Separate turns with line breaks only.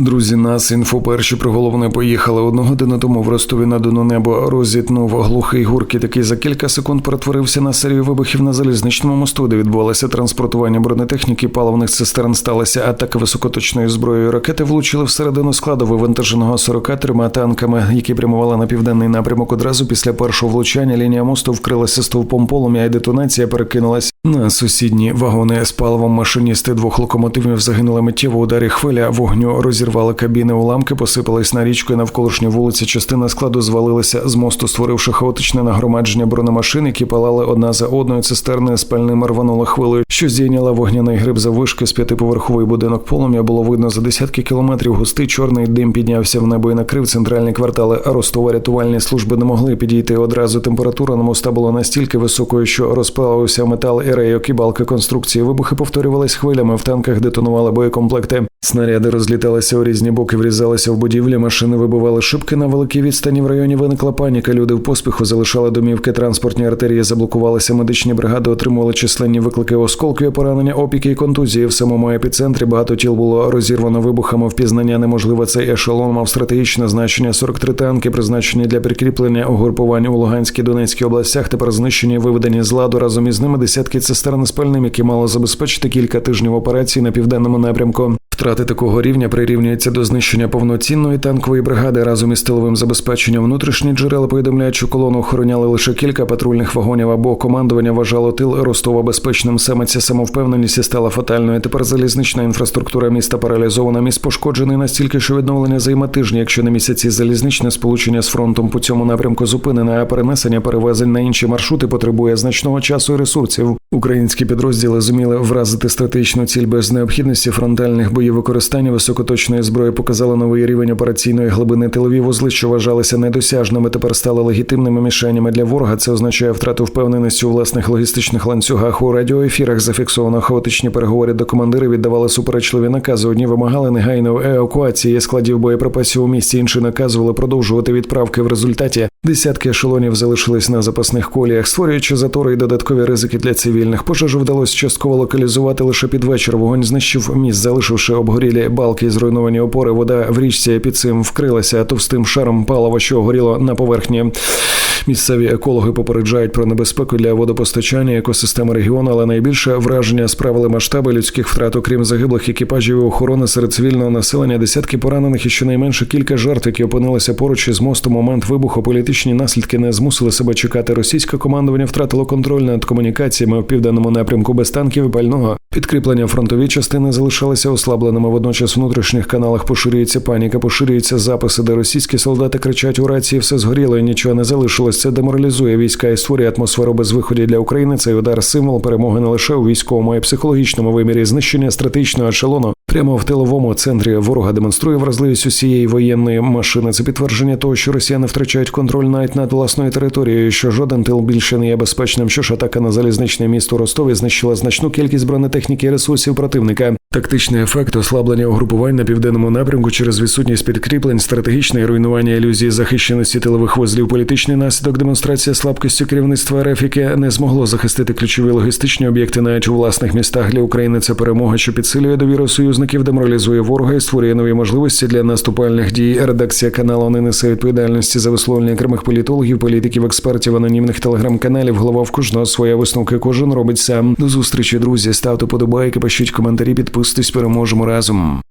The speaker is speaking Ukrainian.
Друзі, нас інфо перші приголовне поїхали. Одну годину тому в Ростові на Дону небо розітнув глухий гуркіт, який за кілька секунд перетворився на серію вибухів на залізничному мосту, де відбувалося транспортування бронетехніки, паливних цистерн сталася атака високоточною зброєю. Ракети влучили всередину складу вивантаженого 43 танками, які прямували на південний напрямок. Одразу після першого влучання лінія мосту вкрилася стовпом полум'я, і детонація перекинулась на сусідні вагони з паливом. Машиністи двох локомотивів загинули миттєво ударі хвиля вогню розірвали кабіни, уламки посипались на річку і навколишню вулиці. Частина складу звалилася з мосту, створивши хаотичне нагромадження бронемашин, які палали одна за одною. Цистерни з пальним рванула хвилею, що здійняла вогняний гриб за вишки з п'ятиповерховий будинок полум'я. Було видно за десятки кілометрів. Густий чорний дим піднявся в небо і накрив центральні квартали. Ростова рятувальні служби не могли підійти одразу. Температура на моста була настільки високою, що розпалився метал і рейок конструкції. Вибухи повторювались хвилями. В танках детонували боєкомплекти. Снаряди розліталися у різні боки, врізалися в будівлі. Машини вибивали шибки на великій відстані. В районі виникла паніка. Люди в поспіху залишали домівки. Транспортні артерії заблокувалися. Медичні бригади отримували численні виклики осколків, поранення, опіки і контузії. В самому епіцентрі багато тіл було розірвано вибухами. Впізнання неможливо. Цей ешелон мав стратегічне значення. 43 танки, призначені для прикріплення угрупувань у Луганській Донецькій областях. Тепер знищені, виведені з ладу разом із ними десятки цистерн з пальним, які мало забезпечити кілька тижнів операцій на південному напрямку. Втрати такого рівня прирівнюються до знищення повноцінної танкової бригади разом із тиловим забезпеченням. Внутрішні джерела повідомляють, що колону охороняли лише кілька патрульних вагонів або командування вважало тил Ростова безпечним. Саме ця самовпевненість і стала фатальною. Тепер залізнична інфраструктура міста паралізована. Міст пошкоджений настільки, що відновлення займе тижні, якщо на місяці залізничне сполучення з фронтом по цьому напрямку зупинене, а перенесення перевезень на інші маршрути потребує значного часу і ресурсів. Українські підрозділи зуміли вразити стратегічну ціль без необхідності фронтальних боїв. Використання високоточної зброї показало новий рівень операційної глибини. Тилові вузли, що вважалися недосяжними, тепер стали легітимними мішенями для ворога. Це означає втрату впевненості у власних логістичних ланцюгах. У радіоефірах зафіксовано хаотичні переговори до командири віддавали суперечливі накази. Одні вимагали негайної евакуації складів боєприпасів у місті. Інші наказували продовжувати відправки. В результаті десятки ешелонів залишились на запасних коліях, створюючи затори і додаткові ризики для цивільних. Пожежу вдалося частково локалізувати лише під вечір. Вогонь знищив міст, залишивши обгорілі балки і зруйновані опори. Вода в річці під цим вкрилася товстим шаром палива, що горіло на поверхні. Місцеві екологи попереджають про небезпеку для водопостачання екосистеми регіону, але найбільше враження справили масштаби людських втрат, окрім загиблих екіпажів і охорони серед цивільного населення, десятки поранених і щонайменше кілька жертв, які опинилися поруч із мостом. Момент вибуху політичні наслідки не змусили себе чекати. Російське командування втратило контроль над комунікаціями в південному напрямку без танків і пального. Підкріплення фронтові частини залишалися ослабленими. Водночас в внутрішніх каналах поширюється паніка, поширюються записи, де російські солдати кричать у рації, все згоріло і нічого не залишилось. Це деморалізує війська і створює атмосферу безвиході для України. Цей удар символ перемоги не лише у військовому, а й психологічному вимірі знищення стратегічного ешелону. Прямо в тиловому центрі ворога демонструє вразливість усієї воєнної машини. Це підтвердження того, що росіяни втрачають контроль навіть над власною територією, що жоден тил більше не є безпечним. Що ж атака на залізничне місто Ростові знищила значну кількість бронетехніки і ресурсів противника. Тактичний ефект ослаблення угрупувань на південному напрямку через відсутність підкріплень, стратегічне руйнування ілюзії захищеності тилових вузлів, політичний наслідок, демонстрація слабкості керівництва РФ, яке не змогло захистити ключові логістичні об'єкти навіть у власних містах для України. Це перемога, що підсилює довіру союзників, деморалізує ворога і створює нові можливості для наступальних дій. Редакція каналу не несе відповідальності за висловлення окремих політологів, політиків, експертів, анонімних телеграм-каналів. Голова в кожного своя висновки. Кожен робить сам. До зустрічі, друзі. Ставте подобайки, пишіть коментарі, підписуйтесь, переможемо разом.